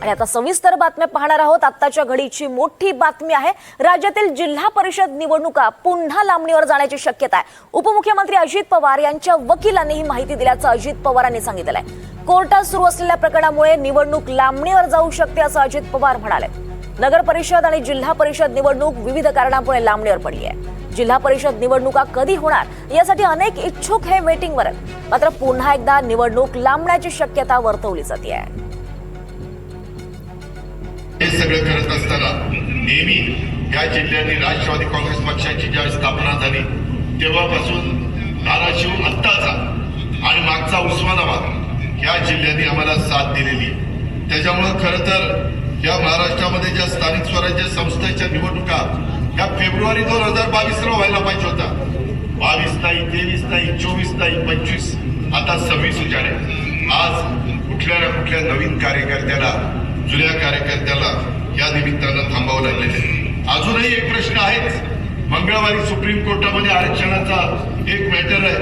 आणि आता सविस्तर बातम्या पाहणार आहोत. आत्ताच्या घडीची मोठी बातमी आहे. राज्यातील जिल्हा परिषद निवडणुका पुन्हा लांबणीवर जाण्याची शक्यता आहे. उपमुख्यमंत्री अजित पवार यांच्या वकिलांनी ही माहिती दिल्याचं अजित पवारांनी सांगितलं आहे कोर्टात सुरू असलेल्या प्रकरणामुळे निवडणूक लांबणीवर जाऊ शकते असं अजित पवार म्हणाले. नगर परिषद आणि जिल्हा परिषद निवडणूक विविध कारणामुळे लांबणीवर पडली आहे. जिल्हा परिषद निवडणुका कधी होणार यासाठी अनेक इच्छुक हे वेटिंगवर आहेत. मात्र पुन्हा एकदा निवडणूक लांबण्याची शक्यता वर्तवली जाते आहे. हे सगळं करत असताना नेहमी या जिल्ह्याने राष्ट्रवादी काँग्रेस पक्षाची ज्यावेळी स्थापना झाली तेव्हापासून धाराशिव आत्ताचा आणि मागचा उस्मानाबाद या जिल्ह्याने आम्हाला साथ दिलेली आहे. त्याच्यामुळं खरं तर या महाराष्ट्रामध्ये ज्या स्थानिक स्वराज्य संस्थेच्या निवडणुका या फेब्रुवारी दोन हजार बावीसला व्हायला पाहिजे होता बावीस नाही तेवीस नाही चोवीस नाही पंचवीस. आता सव्वीस उजाड आज कुठल्या ना कुठल्या नवीन कार्यकर्त्याला जुन्या कार्यकर्त्याला या निमित्तानं थांबावं लागलेलं आहे अजूनही एक प्रश्न आहेच. मंगळवारी सुप्रीम कोर्टामध्ये आरक्षणाचा एक मॅटर आहे.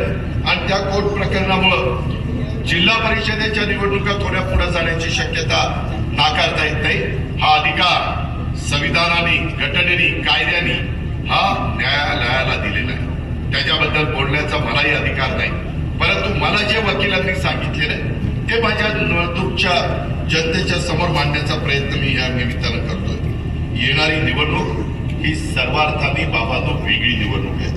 आणि त्या कोर्ट प्रकरणामुळं जिल्हा परिषदेच्या निवडणुका थोड्या पुढे जाण्याची शक्यता नाकारता येत नाही. हा अधिकार संविधानाने घटनेने कायद्याने हा न्यायालयाला दिलेला आहे. त्याच्याबद्दल बोलण्याचा मलाही अधिकार नाही. परंतु मला जे वकिलांनी सांगितलेलं आहे ते माझ्या निवडणूकच्या जनतेच्या समोर मांडण्याचा प्रयत्न मी या निमित्तानं करतोय. येणारी निवडणूक ही सर्वार्थाने बाबानो वेगळी निवडणूक आहे.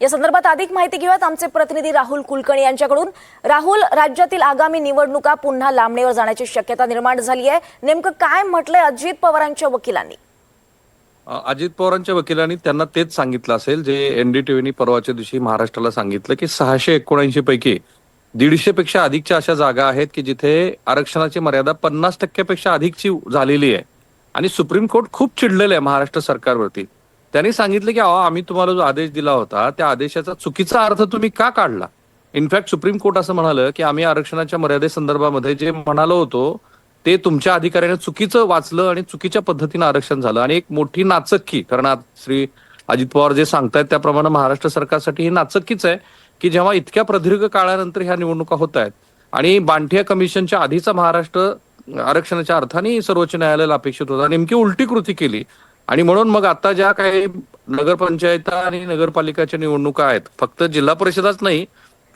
या संदर्भात अधिक माहिती घेऊयात आमचे प्रतिनिधी राहुल कुलकर्णी यांच्याकडून. राहुल राज्यातील आगामी निवडणुका पुन्हा लांबणीवर जाण्याची शक्यता निर्माण झाली आहे. नेमकं काय म्हटलंय अजित पवारांच्या वकिलांनी? अजित पवारांच्या वकिलांनी त्यांना तेच सांगितलं असेल जे एनडीटीव्हीनी परवाच्या दिवशी महाराष्ट्राला सांगितलं की सहाशे एकोणऐंशी पैकी दीडशे पेक्षा अधिकच्या अशा जागा आहेत की जिथे आरक्षणाची मर्यादा पन्नास टक्क्यापेक्षा अधिकची झालेली आहे. आणि सुप्रीम कोर्ट खूप चिडलेलं आहे महाराष्ट्र सरकारवरती. त्यांनी सांगितलं की अहो आम्ही तुम्हाला जो आदेश दिला होता त्या आदेशाचा चुकीचा अर्थ तुम्ही का काढला? इनफॅक्ट सुप्रीम कोर्ट असं म्हणालं की आम्ही आरक्षणाच्या मर्यादेसंदर्भामध्ये जे म्हणालो होतो ते तुमच्या अधिकाऱ्याने चुकीचं वाचलं आणि चुकीच्या पद्धतीनं आरक्षण झालं. आणि एक मोठी नाचक्की कारण आज श्री अजित पवार जे सांगतायत त्याप्रमाणे महाराष्ट्र सरकारसाठी ही नाचकीच आहे की जेव्हा इतक्या प्रदीर्घ काळानंतर ह्या निवडणुका होत आहेत आणि बांठिया कमिशनच्या आधीचा महाराष्ट्र आरक्षणाच्या अर्थाने सर्वोच्च न्यायालयाला अपेक्षित होता नेमकी उलटी कृती केली. आणि म्हणून मग आता ज्या काही नगरपंचायत आणि नगरपालिकाच्या निवडणुका आहेत फक्त जिल्हा परिषदच नाही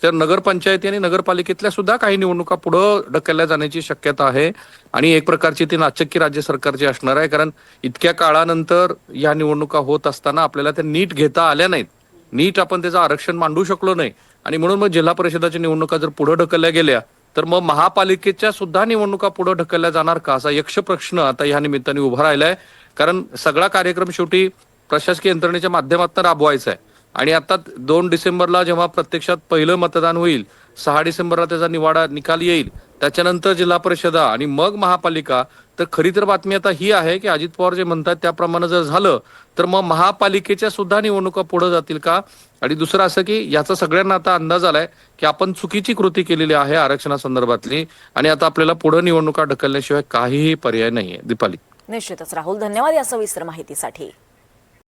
तर नगरपंचायती आणि नगरपालिकेतल्या सुद्धा काही निवडणुका पुढं ढकलल्या जाण्याची शक्यता आहे. आणि एक प्रकारची ती नाचक्की राज्य सरकारची असणार आहे. कारण इतक्या काळानंतर या निवडणुका होत असताना आपल्याला त्या नीट घेता आल्या नाहीत. नीट आपण त्याचं आरक्षण मांडू शकलो नाही. आणि म्हणून मग जिल्हा परिषदाच्या निवडणुका जर पुढे ढकलल्या गेल्या तर मग महापालिकेच्या सुद्धा निवडणुका पुढे ढकलल्या जाणार का? असा यक्ष प्रश्न आता या निमित्ताने उभा राहिलाय. कारण सगळा कार्यक्रम शेवटी प्रशासकीय यंत्रणेच्या माध्यमातून राबवायचा आहे. आणि आता दोन डिसेंबरला जेव्हा प्रत्यक्षात पहिलं मतदान होईल सहा डिसेंबरला त्याचा निवाडा निकाल येईल त्याच्यानंतर जिल्हा परिषदा आणि मग महापालिका तर खरी तर बातमी आता ही आहे की अजित पवार जे म्हणतात त्याप्रमाणे जर झालं तर मग महापालिकेच्या सुद्धा निवडणुका पुढे जातील का? आणि दुसरं असं की याचा सगळ्यांना आता अंदाज आलाय की आपण चुकीची कृती केलेली आहे आरक्षणासंदर्भातली आणि आता आपल्याला पुढे निवडणुका ढकलण्याशिवाय काहीही पर्याय नाहीये. दीपाली. निश्चितच राहुल धन्यवाद या सविस्तर माहितीसाठी.